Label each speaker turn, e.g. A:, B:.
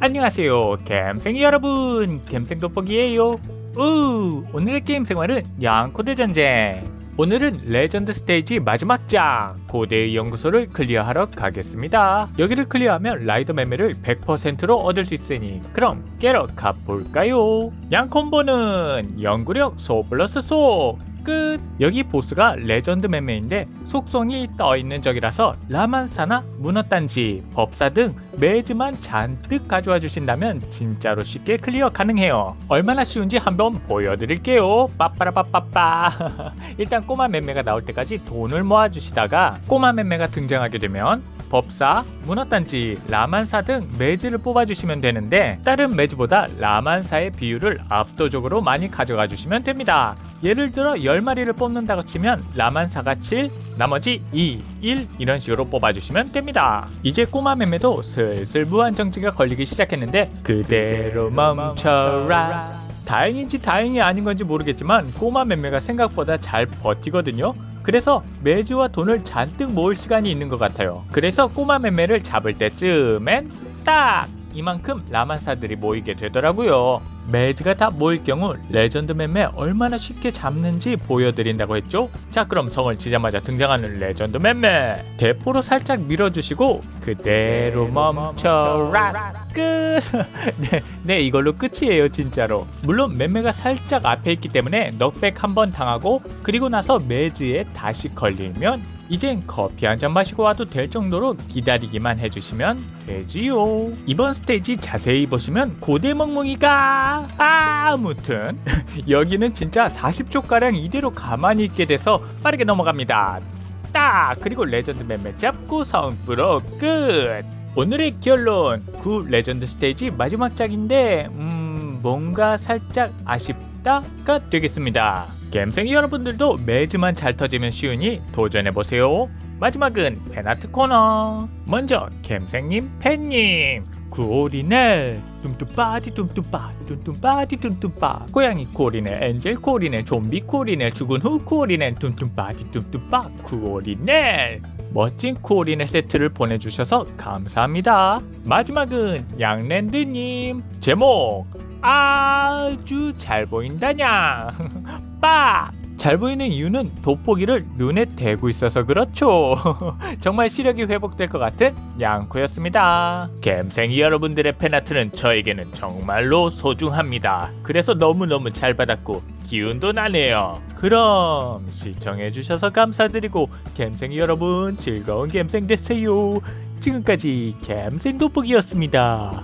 A: 안녕하세요 갬생이 여러분. 갬생 돋보기예요. 우 오늘의 게임 생활은 양코대 전쟁. 오늘은 레전드 스테이지 마지막 장 고대의 연구소를 클리어하러 가겠습니다. 여기를 클리어하면 라이더 매매를 100%로 얻을 수 있으니 그럼 깨러 가볼까요? 양콤보는 연구력 소 플러스 소 끝. 여기 보스가 레전드 매매인데 속성이 떠있는 적이라서 라만사나 문어단지, 법사 등 매즈만 잔뜩 가져와 주신다면 진짜로 쉽게 클리어 가능해요. 얼마나 쉬운지 한번 보여드릴게요. 빠빠라빠빠빠. 일단 꼬마 매매가 나올 때까지 돈을 모아주시다가 꼬마 매매가 등장하게 되면 법사, 문어단지, 라만사 등 매즈를 뽑아주시면 되는데 다른 매즈보다 라만사의 비율을 압도적으로 많이 가져가 주시면 됩니다. 예를 들어 10마리를 뽑는다고 치면 라만사가 7, 나머지 2, 1 이런 식으로 뽑아주시면 됩니다. 이제 꼬마 매매도 슬슬 무한정지가 걸리기 시작했는데 그대로 멈춰라. 다행인지 다행이 아닌 건지 모르겠지만 꼬마 매매가 생각보다 잘 버티거든요. 그래서 매주와 돈을 잔뜩 모을 시간이 있는 것 같아요. 그래서 꼬마 매매를 잡을 때쯤엔 딱 이만큼 라만사들이 모이게 되더라고요. 매즈가 다 모일 경우 레전드 매매 얼마나 쉽게 잡는지 보여드린다고 했죠? 자 그럼 성을 치자마자 등장하는 레전드 매매 대포로 살짝 밀어주시고 그대로 멈춰라 끝! 네, 네 이걸로 끝이에요 진짜로 물론 매매가 살짝 앞에 있기 때문에 넉백 한번 당하고 그리고 나서 매즈에 다시 걸리면 이젠 커피 한 잔 마시고 와도 될 정도로 기다리기만 해주시면 되지요. 이번 스테이지 자세히 보시면 고대 멍멍이가 아, 아무튼 여기는 진짜 40초 가량 이대로 가만히 있게 돼서 빠르게 넘어갑니다. 딱 그리고 레전드 맴매 잡고 성부로 끝. 오늘의 결론 구 레전드 스테이지 마지막 장인데 음 뭔가 살짝 아쉽다가 되겠습니다. 갬생이 여러분들도 매즈만 잘 터지면 쉬우니 도전해보세요. 마지막은 팬아트 코너. 먼저 갬생님 팬님. 구오리넬 뚱뚱빠디 뚱뚱빠. 뚱뚱빠디 뚱뚱빠. 고양이 코오리넬 엔젤 코오리넬 좀비 코오리넬 죽은 후 코오리넬 뚱뚱빠디 뚱뚱빠. 구오리넬 멋진 코오리넬 세트를 보내주셔서 감사합니다. 마지막은 양랜드님 제목. 아주 잘 보인다냐 빠! 잘 보이는 이유는 돋보기를 눈에 대고 있어서 그렇죠. 정말 시력이 회복될 것 같은 양코였습니다. 갬생이 여러분들의 팬아트는 저에게는 정말로 소중합니다. 그래서 너무너무 잘 받았고 기운도 나네요. 그럼 시청해주셔서 감사드리고 갬생이 여러분 즐거운 갬생 되세요. 지금까지 갬생 돋보기였습니다.